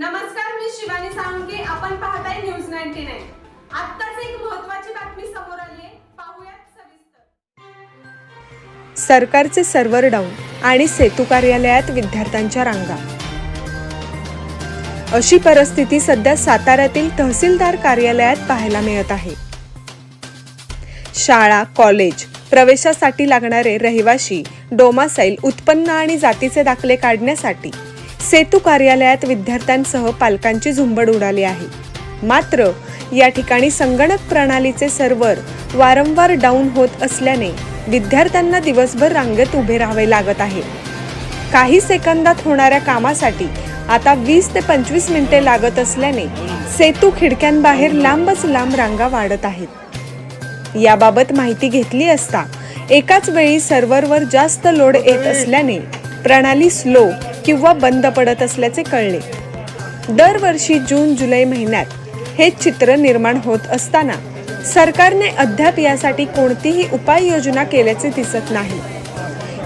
नमस्कार मी शिवानी साळुंके. आपण पाहताय न्यूज नाईन्टी नाईन. आत्ताच एक महत्वाची बातमी समोर आली आहे पाहूयात सविस्तर. सरकारचे सर्व्हर डाऊन आणि सेतू कार्यालयात विद्यार्थ्यांच्या रांगा. अशी परिस्थिती सध्या साताऱ्यातील तहसीलदार कार्यालयात पाहायला मिळत आहे. शाळा कॉलेज प्रवेशासाठी लागणारे रहिवाशी डोमासाईल उत्पन्न आणि जातीचे दाखले काढण्यासाठी सेतू कार्यालयात विद्यार्थ्यांसह पालकांची झुंबड उडाली आहे. मात्र या ठिकाणी संगणक प्रणालीचे सर्व्हर वारंवार डाऊन होत असल्याने विद्यार्थ्यांना दिवसभर रांगेत उभे राहावे लागत आहे. काही सेकंदात होणाऱ्या कामासाठी आता वीस ते पंचवीस मिनिटे लागत असल्याने सेतू खिडक्यांबाहेर लांबच लांब रांगा वाढत आहेत. याबाबत माहिती घेतली असता एकाच वेळी सर्व्हरवर जास्त लोड येत असल्याने प्रणाली स्लो किंवा बंद पडत असल्याचे कळले. दरवर्षी जून जुलै महिन्यात हे चित्र निर्माण होत असताना सरकारने अद्याप यासाठी कोणतीही उपाययोजना केल्याचे दिसत नाही.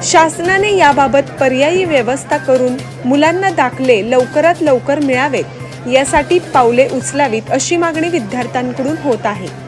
शासनाने याबाबत पर्यायी व्यवस्था करून मुलांना दाखले लवकरात लवकर मिळावेत यासाठी पावले उचलावीत अशी मागणी विद्यार्थ्यांकडून होत आहे.